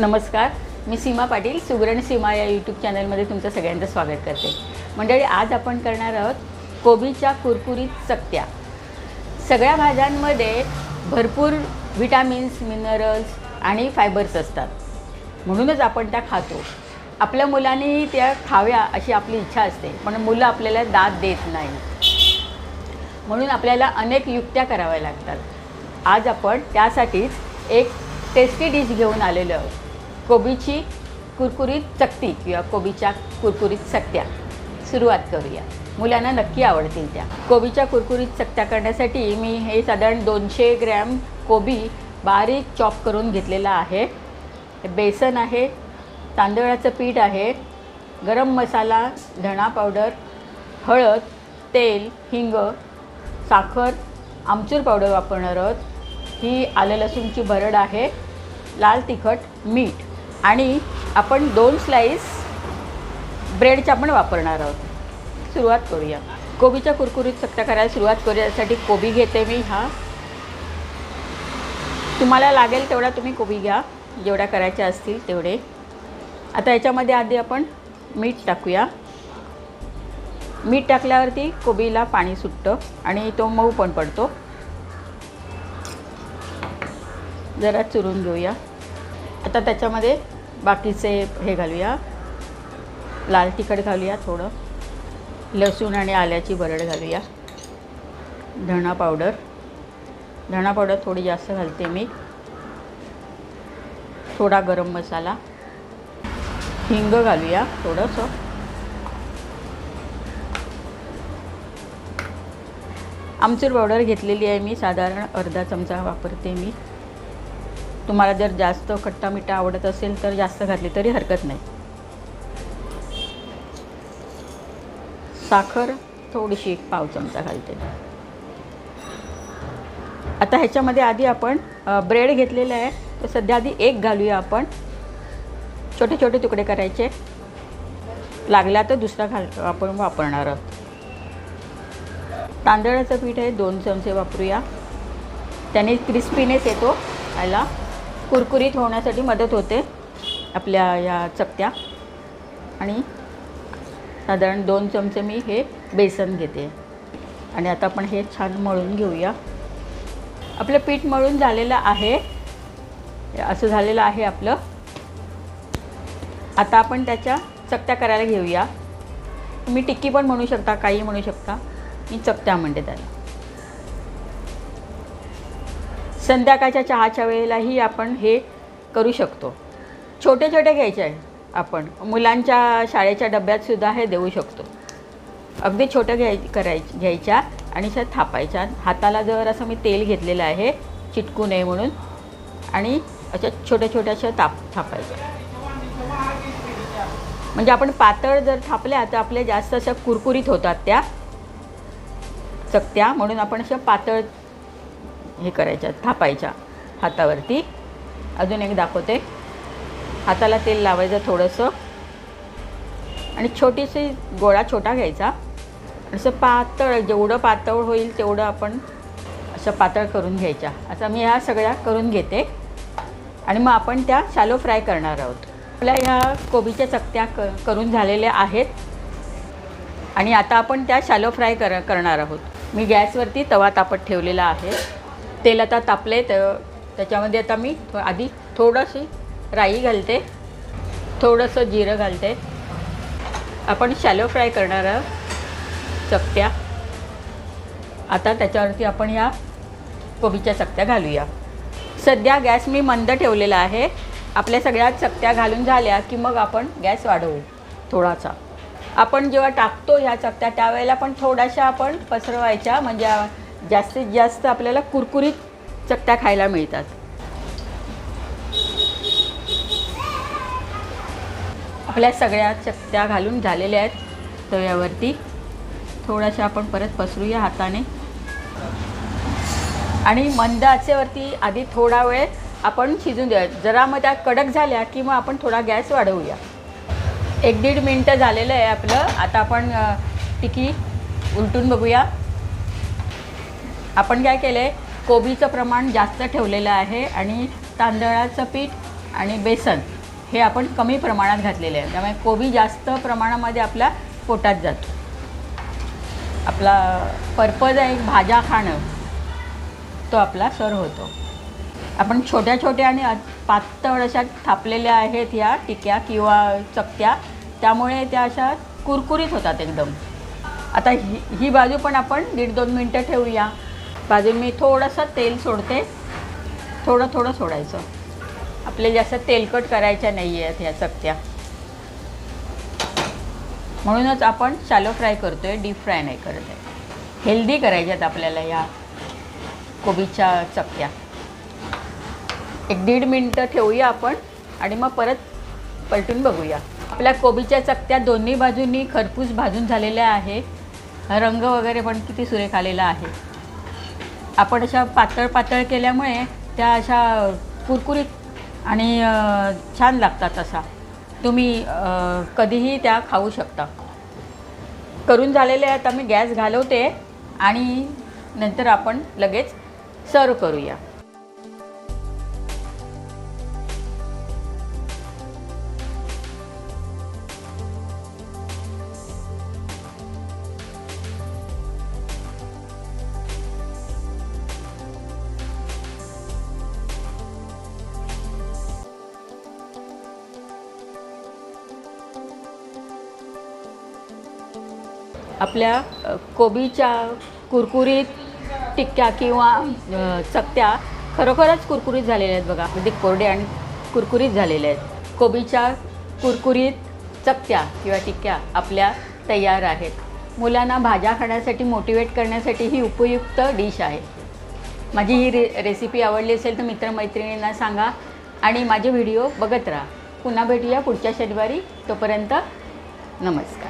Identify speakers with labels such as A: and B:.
A: नमस्कार मी सीमा पाटील सुगरण सीमा या यूट्यूब चॅनलमध्ये तुमचं सगळ्यांचं स्वागत करते. मंडळी आज आपण करणार आहोत कोबीच्या कुरकुरीत चकत्या. सगळ्या भाज्यांमध्ये भरपूर व्हिटॅमिन्स मिनरल्स आणि फायबर्स असतात. म्हणूनच आपण त्या खातो. आपल्या मुलांनी त्या खाव्या अशी आपली इच्छा असते पण मुलं आपल्याला दाद देत नाही. म्हणून आपल्याला अनेक युक्त्या कराव्या लागतात. आज आपण त्यासाठीच एक टेस्टी डिश घेऊन आलेलो आहोत. कोबीची कुरकुरीत चकती किंवा कोबीच्या कुरकुरीत चकत्या. सुरुवात करूया. मुलांना नक्की आवडतील त्या. कोबीच्या कुरकुरीत चकत्या करण्यासाठी मी हे साधारण दोनशे ग्रॅम कोबी बारीक चॉप करून घेतलेला आहे. बेसन आहे तांदळाचं पीठ आहे गरम मसाला धणा पावडर हळद तेल हिंग साखर आमचूर पावडर वापरणार आहोत. ही आलं लसूणची भरड आहे. लाल तिखट मीठ. आणि आपण दोन स्लाईस ब्रेडच्या पण वापरणार आहोत. सुरुवात करूया. कोबीच्या कुरकुरीत चकत्या करायला सुरुवात करूयासाठी कोबी घेते मी हा. तुम्हाला लागेल तेवढा तुम्ही कोबी घ्या. जेवढ्या करायच्या असतील तेवढे. आता याच्यामध्ये आधी आपण मीठ टाकूया. मीठ टाकल्यावरती कोबीला पाणी सुटतं आणि तो मऊ पण पडतो. जरा चुरून घेऊया. आता त्याच्यामध्ये बाकीचे हे घालूया. लाल तिखट घालूया थोडं. लसूण आणि आल्याची बरड घालूया. धणा पावडर. धणा पावडर थोडी जास्त घालते मी. थोडा गरम मसाला. हिंग घालूया थोडंसं. आमचूर पावडर घेतलेली आहे मी. साधारण अर्धा चमचा वापरते मी. तुम्हाला जर जास्त खट्टा मिठा आवडत असेल तर जास्त घातली तरी हरकत नाही. साखर थोडीशी एक पाव चमचा घालते. आता ह्याच्यामध्ये आधी आपण ब्रेड घेतलेलं आहे. तर सध्या आधी एक घालूया आपण. छोटे छोटे तुकडे करायचे. लागला तर दुसरा घाल आपण वापरणार आहोत. तांदळाचं पीठ आहे दोन चमचे वापरूया. त्याने क्रिस्पीनेस येतो याला कुरकुरीत होण्यासाठी मदत होते आपल्या या चपत्या आणि साधारण दोन चमचे मी हे बेसन घेते. आणि आता आपण हे छान मळून घेऊया. आपलं पीठ मळून झालेलं आहे. असं झालेलं आहे आपलं. आता आपण त्याच्या चकत्या करायला घेऊया. तुम्ही टिक्की पण म्हणू शकता काही म्हणू शकता. मी चकत्या म्हणते त्याला. संध्याकाळच्या चहाच्या वेळेलाही आपण हे करू शकतो. छोटे छोटे घ्यायचे आहे आपण. मुलांच्या शाळेच्या डब्यातसुद्धा हे देऊ शकतो. अगदी छोटं घ्याय कराय घ्यायच्या आणि अशा थापायच्या. हाताला जर असं मी तेल घेतलेलं आहे चिटकू नये म्हणून. आणि अशा छोट्या छोट्याशा ताप थापायच्या. म्हणजे आपण पातळ जर थापल्या तर आपल्या जास्त अशा कुरकुरीत होतात त्या. चकत्या. म्हणून आपण अशा पातळ हे करायच्या थापायच्या हातावरती. अजून एक दाखवते. हाताला तेल लावायचं थोडंसं. आणि छोटीशी गोळा छोटा घ्यायचा. असं पातळ जेवढं पातळ होईल तेवढं आपण असं पातळ करून घ्यायच्या. असं मी ह्या सगळ्या करून घेते. आणि मग आपण त्या शालो फ्राय करणार आहोत. आपल्या ह्या कोबीच्या चकत्या क करून झालेल्या आहेत. आणि आता आपण त्या शालो फ्राय कर करणार आहोत. मी गॅसवरती तवा तापत ठेवलेला आहे. तेल आता तापले तर त्याच्यामध्ये आता मी थो- आधी थोडंशी राई घालते थोडंसं जिरं घालते. आपण शॅलो फ्राय करणार आहोत चकत्या. आता त्याच्यावरती आपण ह्या कोबीच्या चकत्या घालूया. सध्या गॅस मी मंद ठेवलेला आहे. आपल्या सगळ्या चकत्या घालून झाल्या की मग आपण गॅस वाढवू थोडासा. आपण जेव्हा टाकतो ह्या चकत्या त्यावेळेला पण थोड्याशा आपण पसरवायच्या म्हणजे जास्तीत जास्त आपल्याला कुरकुरीत चकत्या खायला मिळतात. आपल्या सगळ्या चकत्या घालून झालेल्या आहेत. तव्यावरती थोड्याशा आपण परत पसरूया हाताने. आणि मंद आचेवरती आधी थोडा वेळ आपण शिजून द्या जरा मग त्या कडक झाल्या की मग आपण थोडा गॅस वाढवूया. एक दीड मिनटं झालेलं आहे आपलं. आता आपण टिकी उलटून बघूया. आपण काय केलं आहे कोबीचं प्रमाण जास्त ठेवलेलं आहे आणि तांदळाचं पीठ आणि बेसन हे आपण कमी प्रमाणात घातलेले आहे. त्यामुळे कोबी जास्त प्रमाणामध्ये आपल्या पोटात जातो. आपला पर्पज आहे एक भाज्या खाणं. तो आपला सर होतो. आपण छोट्या छोट्या आणि पातळ अशा थापलेल्या आहेत ह्या टिक्या किंवा चकत्या. त्यामुळे त्या अशा कुरकुरीत होतात एकदम. आता ही ही बाजू पण आपण दीड दोन मिनटं ठेवूया. भाजून मी थोडंसं तेल सोडते. थोडं थोडं सोडायचं. आपले जास्त तेलकट करायच्या नाही आहेत ह्या चकत्या. म्हणूनच आपण शालो फ्राय करतो आहे डीप फ्राय नाही करत आहे. हेल्दी करायच्यात आपल्याला या कोबीच्या चकत्या. एक दीड मिनटं ठेवूया आपण आणि मग परत पलटून बघूया. आपल्या कोबीच्या चकत्या दोन्ही बाजूंनी खरपूस भाजून झालेल्या आहे रंग वगैरे पण किती सुरेख आलेला आहे. आपण अशा पातळ पातळ केल्यामुळे त्या अशा कुरकुरीत आणि छान लागतात असा. तुम्ही कधीही त्या खाऊ शकता. करून झालेले आहेत आता मी गॅस घालवते आणि नंतर आपण लगेच सर्व करूया. आपल्या कोबीच्या कुरकुरीत टिक्क्या किंवा चकत्या खरोखरच कुरकुरीत झालेल्या आहेत बघा. अगदी कोरडे आणि कुरकुरीत झालेल्या आहेत. कोबीच्या कुरकुरीत चकत्या किंवा टिक्क्या आपल्या तयार आहेत. मुलांना भाज्या खाण्यासाठी मोटिवेट करण्यासाठी ही उपयुक्त डिश आहे. माझी ही रे रेसिपी आवडली असेल तर मित्रमैत्रिणींना सांगा आणि माझे व्हिडिओ बघत राहा. पुन्हा भेटूया पुढच्या शनिवारी. तोपर्यंत नमस्कार.